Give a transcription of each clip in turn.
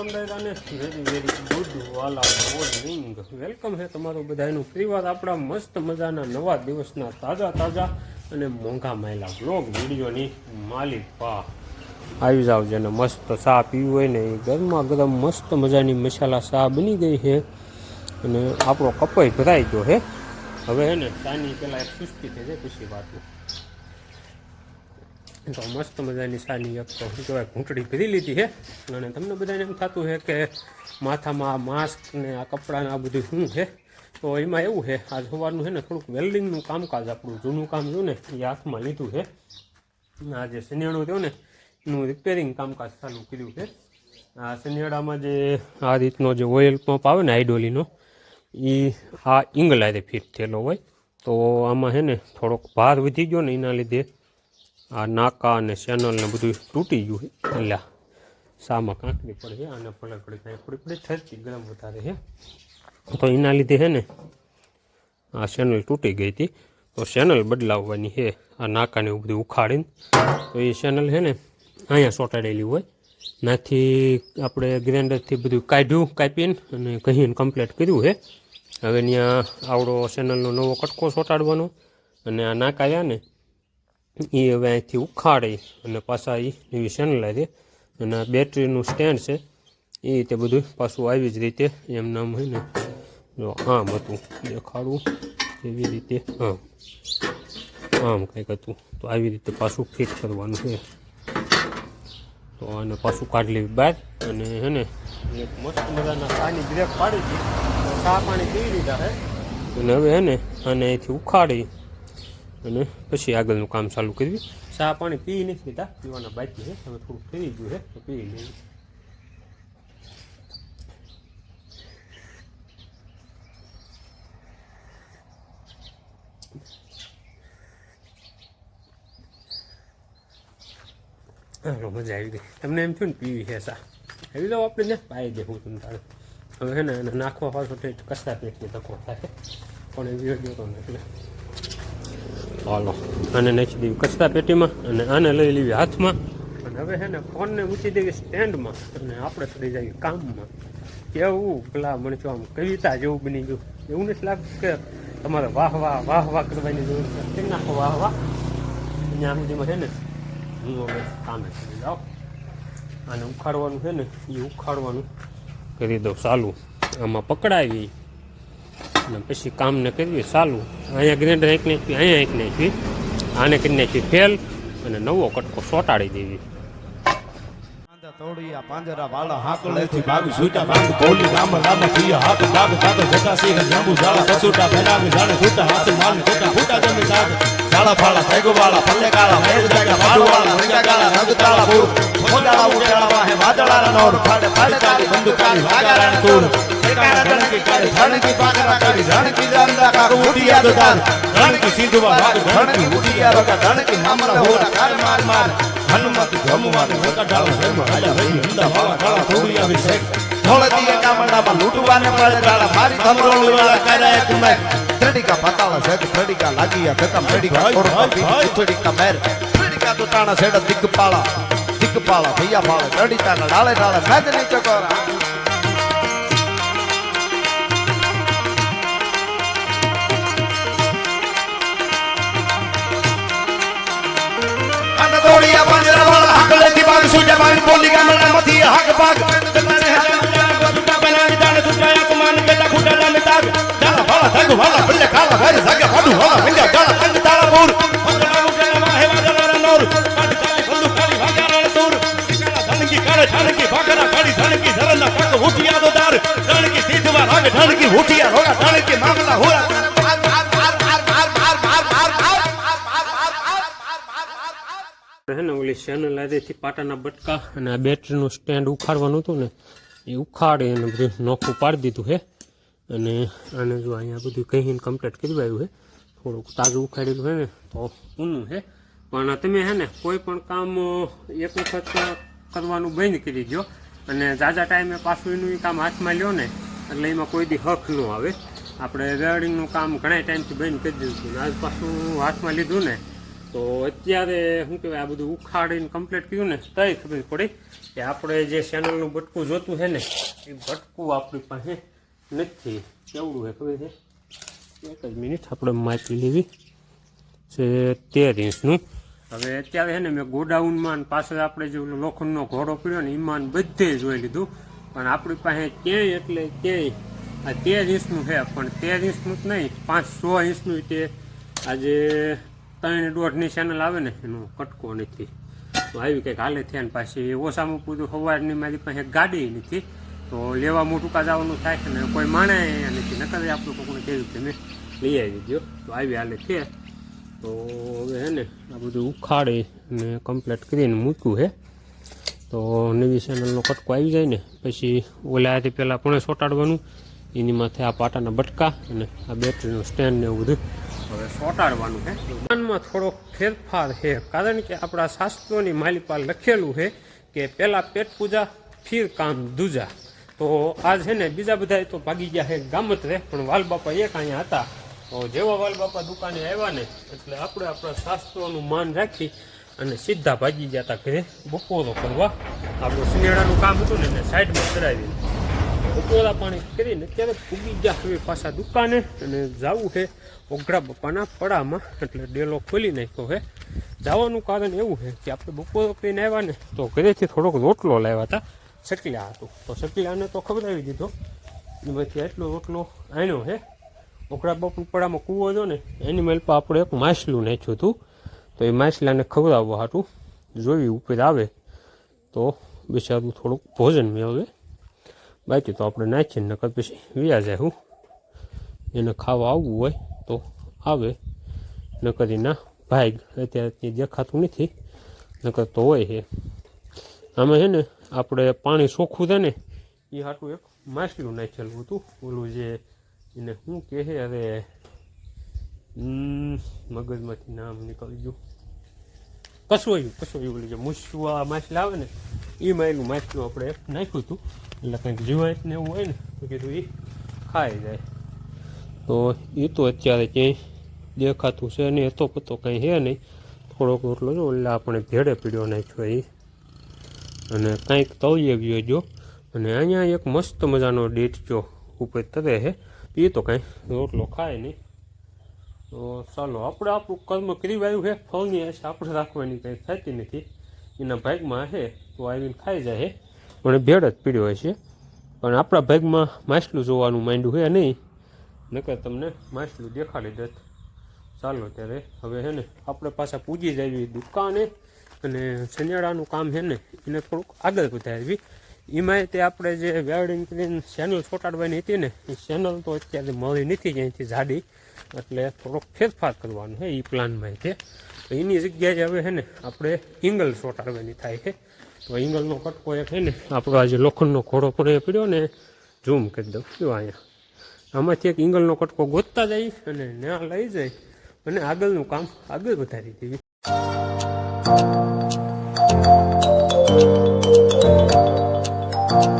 રામ દાદાને very very good વાલા morning. Welcome છે તમારું બધાનું. ફરીવાર આપણા મસ્ત મજાના નવા દિવસના તાજા તાજા અને મોંઘા માયલા બ્લોગ વિડીયોની માલિક પા. આવી જાવ જેને મસ્ત ચા પીવું હોય ને એ ગરમા ગરમ મસ્ત મજાની મસાલા ચા બની ગઈ છે. અને આપણો કપાઈ ભરાઈ ગયો છે. હવે હે ને ચાની પહેલાં એક સુસ્તી થઈ જાય, પછી વાતું તો મસ્ત મજાની સાની એક તો શું કહેવાય, ઘૂંટડી ભરી લીધી છે. અને તમને બધાને એમ થતું છે કે માથામાં આ માસ્ક ને આ કપડાં આ બધું શું છે? તો એમાં એવું છે, આજ સવારનું છે ને થોડુંક વેલ્ડિંગનું કામકાજ આપણું, જૂનું કામ થયું ને, એ હાથમાં લીધું છે. આ જે શનિયાળું થયું ને, એનું રિપેરિંગ કામકાજ ચાલુ કર્યું છે. આ શનિયાળામાં જે આ રીતનો જે ઓઇલ પંપ આવે ને આઈડોલીનો એ આ ઇંગલારે ફિટ થયેલો હોય. તો આમાં છે ને થોડોક ભાર વધી ગયો ને, એના લીધે આ નાકા અને ચેનલ ને બધું તૂટી ગયું એટલે સામાં કાંકરી પડે છે અને પલકડી કાંઈ પડી પડી થતી ગરમ વધારે છે. તો એના લીધે છે ને આ ચેનલ તૂટી ગઈ હતી. તો ચેનલ બદલાવવાની છે, આ નાકાને એવું બધું ઉખાડીને. તો એ ચેનલ છે ને અહીંયા ચોંટાડેલી હોય. નાથી આપણે ગ્રેન્ડરથી બધું કાઢ્યું, કાપીને અને કહીને કમ્પ્લીટ કર્યું છે. હવે ત્યાં આવડો ચેનલનો નવો કટકો ચોંટાડવાનો અને આ નાકા આવ્યા ને એ હવે અહીંથી ઉખાડી અને પાછા એ એવી ચેનલ છે. અને બેટરીનું સ્ટેન્ડ છે. એ રીતે બધું પાછું આવી જ રીતે એમના હોય જો આમ હતું દેખાડવું એવી રીતે આમ આમ કંઈક હતું. તો આવી રીતે પાછું ફિટ કરવાનું છે. તો આને પાછું કાઢી લેવી બહાર અને હે ને, એક મસ્ત મજાના ચાની બ્રેક પાડી હતી. ચા પાણી પી લીધા છે અને હવે હે ને, આને અહીંથી ઉખાડી અને પછી આગળનું કામ ચાલુ કરવી ચા પાણી પી નથી લીધા પીવાના બાકી છે. હવે થોડું ફેરી ગયું છે, તો પી લેવી હાલો મજા આવી ગઈ. તમને એમ થયું ને પીવી છે સા આવી જાઓ આપણે ને. પાઈ દેવું તમને તારે. હવે છે ને એને નાખવા પાછો ટેસ્ટ કસા પેટની તકો થાય. પણ એ વીડિયો તો એટલે હાલો. આને નાખી દેવી કચરા પેટીમાં અને આને લઈ લેવી હાથમાં. અને હવે છે ને ફોનને મૂકી દેવી સ્ટેન્ડમાં અને આપણે ચડી જઈએ કામમાં. કેવું પેલા મને જો આમ કવિતા જેવું બની ગયું. એવું નથી લાગતું કે તમારે વાહ વાહ વાહ વાહ કરવાની જરૂર છે. કેમ નાખો વાહ વાહ? અહીંયા સુધીમાં છે ને હું હવે કામે કરી જાઓ આને ઉખાડવાનું છે ને એ ઉખાડવાનું કરી દઉં ચાલુ. આમાં પકડાવી. અને પછી કામને કરવી ચાલુ. અહીંયા ગ્રેન્ડર એક નાખવી અહીંયા એક નાખવી આને કરી નાખવી ફેલ અને નવો કટકો સોટાડી દેવી. તોડી આ પાંજરા વાળા હાકલેથી ભાગ છૂટા ભાગ બોલી રામ રામ થિયા હાથ ભાગ ભાગ જટા સિંહ જાંબુ જાળા કસુટા બેનાગ જાણે છૂટા હાથ માલ છૂટા ફૂટા જમી નાગ જાળા ફાળા થેગો વાળા પલ્લે કાળા મેલ જાગા પાડુ વાળા રંગા કાળા રંગ તાળા પૂર મોડાળા ઉડાળા વાહે વાદળાના નોર ફાડે ફાડે તાળી બંદૂકાળી વાગારાણ તૂર ઠેકાણા ધણકી કાળી ધણકી પાકરા કાળી ધણકી જાંદા કાકુ ઉઠિયા દોદાર ધણકી સિંધુવા ભાગ ધણકી ઉઠિયા રકા ધણકી મામલા હોરા કાર માર માર હનુમત જમવાને મોટા ઢાળ ધર્મ રાજા રહી હંદા વાળા કાળા થોડી આવી છે ધોળતી કામડામાં લૂંટવાને પડે મારી ધમરોળી વાળા કર્યા તુમે. ત્રડિકા પતાવા સેગ ત્રડિકા લાગીયા ખતમ ત્રડિકા કોરપા પીડી મેર. ત્રડિકા તો તાણા સેડ દિગપાળા. દિગપાળા ભૈયા પાળા ત્રડિકા ડાળે ડાળે હાકલેથી ભાગ સુજા બોલી ગામડા માંથી હાક ભાગ દાણા ભાળા ભલે કાળા ભાઈ જાગે ભાડુ ભાળા ભંગા ગાળા કંદ તાળા પૂર પંજરા મુજા વાહે વાદળાના નોર કાઢ કાળી બંદૂક કાળી વાગારાના તૂર કાળા ધણકી કાળે ઠાણકી ભાગરા કાળી ધણકી ધરના કાક ઉઠિયા દો ધણકી સીધવા રાગ ધણકી ઉઠિયા રોગા ધણકી મામલા હોરા હે ઓલી ચેનલ આદેથી પાટાના બટકા અને આ બેટરીનું સ્ટેન્ડ ઉખાડવાનું હતું ને એ ઉખાડે અને બધું નોખું પાડી દીધું છે અને આને જો અહીંયા બધું કહીને કમ્પ્લીટ કરી આવ્યું છે થોડુંક તાજું ઉખાડેલું છે ને, તો ઊનું છે પણ તમે હે ને કોઈ પણ કામ એક વખત કરવાનું બંધ કરી દો અને ઝાઝા ટાઈમે પાછું એનું કામ હાથમાં લ્યો ને, એટલે એમાં કોઈ દી હક ન આવે. આપણે વેલ્ડિંગનું કામ ઘણા ટાઈમથી બંધ કરી દીધું હતું. આજ પાછું હાથમાં લીધું ને, તો અત્યારે શું કહેવાય, આ બધું ઉખાડીને કમ્પ્લીટ કર્યું ને તઈ ખબર પડી કે આપણે જે ચેનલનું બટકું જોતું છે ને, એ બટકું આપણી પાસે નથી, કેવડું છે ખબર છે? એક જ મિનિટ, આપણે માપી લેવી છે તેર ઇંચનું. હવે અત્યારે છે ને મેં ગોડાઉનમાં પાછળ આપણે જે લોખંડનો ઘોડો પડ્યો ને એમાં બધે જોઈ લીધું. પણ આપણી પાસે ક્યાંય એટલે ક્યાંય આ તેર ઇંચનું છે, પણ તેર ઇંચનું જ નહીં પાંચ સો ઇંચનું તે આજે ત્રણ દોઢની ચેનલ આવે ને, એનો કટકો નથી. તો આવી કંઈક હાલે થયા ને પાછી ઓછામાં પૂરું સવારની મારી પાસે ગાડી નથી. તો લેવા મોટું કા જવાનું થાય ને કોઈ માણે અહીંયા નથી નકર આપણું કોકને કહ્યું કે મેં લઈ આવી દો તો આવી હાલે છે. તો હવે હે ને આ બધું ઉખાડી ને કમ્પ્લીટ કરીને મૂક્યું હે. તો નવી ચેનલનો કટકો આવી જાય ને પછી ઓલાથી પહેલાં પણ સોટાડવાનું. એની માથે આ પાટાના બટકા અને આ બેટરીનું સ્ટેન્ડ ને એવું બધું. હવે સોટાડવાનું છે દુકાનમાં થોડોક ફેરફાર છે કારણ કે આપણા શાસ્ત્રોની માલિપાલ લખેલું છે કે પહેલાં પેટ પૂજા, ફીર કામ દૂજા તો આજ છે ને બીજા બધા તો ભાગી ગયા છે ગામત્રે પણ વાલ બાપા એક અહીંયા હતા. તો જેવા વાલ બાપા દુકાને આવ્યા ને, એટલે આપણે આપણા શાસ્ત્રોનું માન રાખી અને સીધા ભાગી ગયા હતા ઘરે બપોરો કરવા. આપણું સિનેડાનું કામ હતું ને એને સાઈડમાં કરાવી બપોરા પાણી કરીને અત્યારે ફૂગી ગયા હવે પાછા દુકાને અને જવું છે ઓઘડા બાપાના પડામાં. એટલે ડેલો ખોલી નાખ્યો છે જવાનું કારણ એવું છે કે આપણે બપોરો કરીને આવ્યા ને, તો ઘરેથી થોડોક રોટલો લાવ્યા હતા. સકલિયા હતું તો. સકલિયાને તો ખબરાવી દીધો એમાંથી એટલો રોટલો આણ્યો છે ઓગરા બાપુ પડામાં કૂવો હતો ને, એની મેલપા આપણે એક માછલું નાખ્યું હતું. તો એ માછલાને ખવડાવવા હાટું જોઈ ઉપર આવે તો બિચારું થોડુંક ભોજન મેળવે. બાકી તો આપણે નાખીએ નકર પછી વ્યા જાય હું. એને ખાવા આવવું હોય તો આવે. નકર ના ભાગ અત્યારે ત્યાં દેખાતું નથી. નકર તો હોય છે આમાં છે ને આપણે પાણી ચોખ્ખું છે ને એ હાટું એક માછલું નાખેલું હતું. ઓલું જે એને શું કહે છે અરે મગજમાંથી નામ નીકળી ગયું. કસોયું કસોયું ઓલું જે મૂસવા માછલા આવે ને એ માયલું માછલું આપણે એક નાખ્યું હતું. એટલે કંઈક જીવાત ને એવું હોય ને, તો કીધું એ ખાઈ જાય. તો એ તો અત્યારે ક્યાંય દેખાતું છે નહીં એતો પતો કંઈ છે નહીં. થોડોક એટલો જો એટલે આપણે ભેડે પીડ્યો નાખ્યો એ અને કંઈક તળીએ ગયો જો. અને અહીંયા એક મસ્ત મજાનો ડેટચો ઉપર તરે છે એ તો કાંઈ રોટલો ખાય નહીં. તો ચાલો, આપણે આપણું કર્મ કરી વાયું છે ફળની આશ આપણે રાખવાની કંઈ થતી નથી. એના ભાગમાં છે તો આવીને ખાઈ જાય પણ ભેળ જ પીડ્યો હોય પણ આપણા ભાગમાં માછલું જોવાનું માંડ્યું છે નહીં. નકર તમને માછલું દેખાડી દેત ચાલો ત્યારે હવે છે ને, આપણે પાછા પૂજી જઈએ દુકાને. અને શનિયાળાનું કામ છે ને, એને થોડુંક આગળ વધારવી. એમાંય તે આપણે જે વેલ્ડિંગ કરીને ચેનલ ચોંટાડવાની હતી ને, એ ચેનલ તો અત્યારે મળી નથી ક્યાંયથી જાડી. એટલે થોડોક ફેરફાર કરવાનો છે એ પ્લાનમાં છે. તો એની જગ્યાએ હવે છે ને, આપણે ઇંગલ ચોંટાડવાની થાય છે. તો ઇંગલનો કટકો એક છે ને, આપણો આજે લોખંડનો ઘોડો પણ એ પડ્યો ને ઝૂમ કરી દઉં, જો અહીંયા. આમાંથી એક ઇંગલનો કટકો ગોતતા જાય અને ત્યાં લઈ જાય અને આગળનું કામ આગળ વધારી દેવી. Thank you.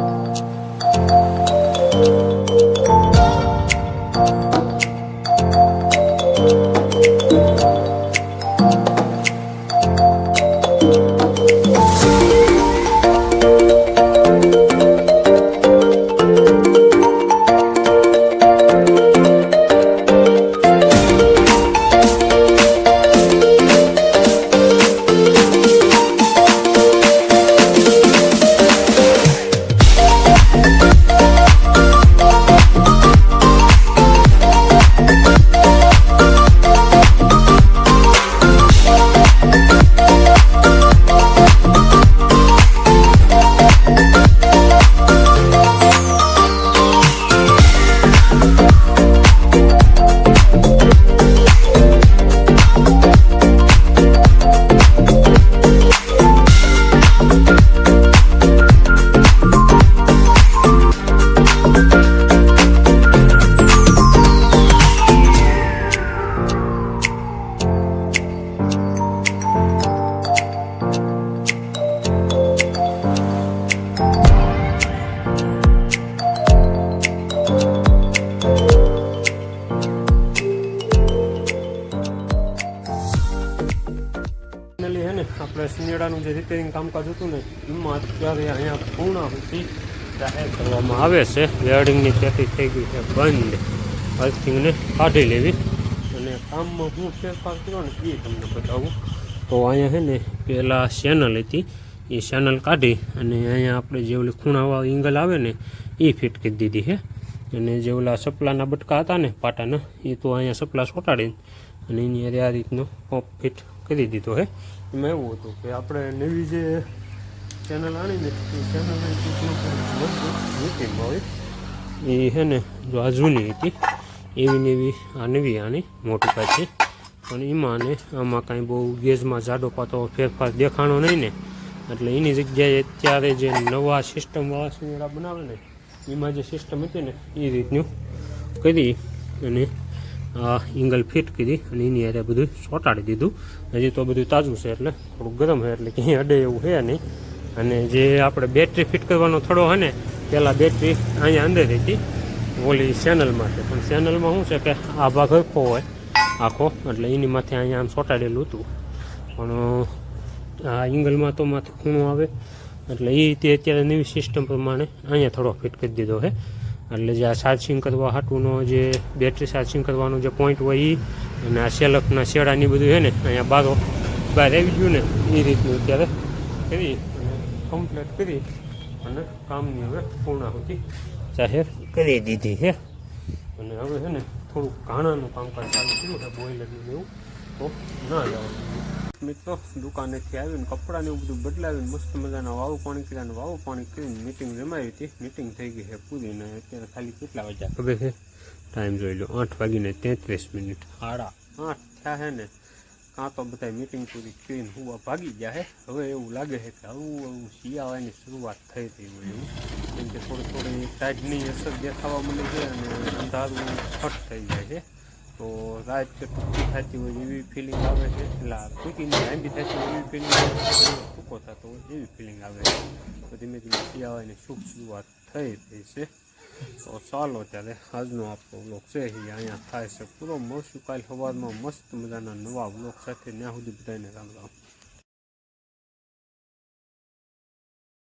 રિપેરિંગ કામકાજ હતું ને, એમાં અત્યારે અહીંયા પૂર્ણાહુતિ જાહેર કરવામાં આવે છે. વેલ્ડિંગની પેટી થઈ ગઈ છે બંધ. અર્થિંગને કાઢી લેવી. અને કામમાં હું ફેરફાર કર્યો ને એ તમને બતાવું. તો અહીંયા છે ને પહેલાં ચેનલ હતી. એ ચેનલ કાઢી અને અહીંયા આપણે જે ઓલી ખૂણાવા એંગલ આવે ને, એ ફિટ કરી દીધી છે. અને જે ઓલા સપલાના બટકા હતા ને પાટાના, એ તો અહીંયા સપલા છોટાડીને અને એની આ રીતનો પંપ ફિટ કરી દીધો છે. એમાં એવું હતું કે આપણે નવી જે ચેનલ આણીને એ ચેનલને મીટિંગમાં હોય. એ છે ને જો આ જૂની હતી, એવી નેવી આ નવી આની મોટી પાછી પણ એમાં ને આમાં કાંઈ બહુ ગેજમાં જાડો પાતો ફેરફાર દેખાણો નહીં ને. એટલે એની જગ્યાએ અત્યારે જે નવા સિસ્ટમવાળા સિનેરા બનાવે ને, એમાં જે સિસ્ટમ હતી ને, એ રીતનું કરી અને એંગલ ફિટ કરી અને એની હારે બધું ચોંટાડી દીધું. હજી તો બધું તાજું છે એટલે થોડું ગરમ છે એટલે ક્યાંય અડે એવું છે નહીં. અને જે આપણે બેટરી ફિટ કરવાનો થડો હોય ને પહેલાં બેટરી અહીંયા અંદર હતી, ઓલી ચેનલ માટે. પણ ચેનલમાં શું છે કે આ ભાગ હરખો હોય, આખો. એટલે એની માથે અહીંયા આમ ચોંટાડેલું હતું. પણ આ એંગલમાં તો માથે ખૂણો આવે. એટલે એ રીતે અત્યારે નવી સિસ્ટમ પ્રમાણે અહીંયા થોડો ફિટ કરી દીધો છે. એટલે જે આ ચાર્જિંગ કરવા હાટુનો જે બેટરી ચાર્જિંગ કરવાનો જે પોઈન્ટ હોય એ અને આ સેલફના શેડાની બધું છે ને, અહીંયા બારો બહાર આવી ગયું ને એ રીતનું અત્યારે કરી કમ્પ્લીટ કરી, અને કામની હવે પૂર્ણાહુતિ જાહેર કરી દીધી છે અને હવે છે ને, થોડુંક ઘાણાનું કામકાજ ચાલુ થયું છે બોઇલરનું ને એવું, તો ના જવા મિત્રો દુકાનેથી આવીને કપડાને એવું બધું બદલાવીને મસ્ત મજાના વાવ પાણી કર્યા વાવ પાણી કરીને મિટિંગ જમાવી હતી. મિટિંગ થઈ ગઈ છે પૂરી ને અત્યારે ખાલી કેટલા વાગ્યા? ખબર છે? ટાઈમ જોઈ લો આઠ વાગીને તેત્રીસ મિનિટ. સાડા આઠ થયા છે ને કાં તો બધા મિટિંગ પૂરી કરીને હુવા ભાગી ગયા છે. હવે એવું લાગે છે કે આવું આવું શિયાળાની શરૂઆત થઈ હતી હોય એવું. કેમ કે થોડી થોડી ટાઈટની અસર દેખાવા મળે છે અને અંધારું ફટ થઈ જાય છે. તો રાત ટૂંકી થતી હોય એવી ફિલિંગ આવે છે. એટલે આ ટૂંકીની લાંબી થતી હોય એવી ફિલિંગ આવે ટૂંકો થતો હોય એવી ફિલિંગ આવે છે. તો ધીમે ધીમે શિયાળાની શુભ શરૂઆત થઈ રહી છે. તો ચાલો ત્યારે આજનો આપણો બ્લોગ છે. એ અહીંયા થાય છે. પૂરો મળશું. કાલ સવારમાં મસ્ત મજાના નવા બ્લોગ સાથે. ત્યાં સુધી બધાને રામ રામ.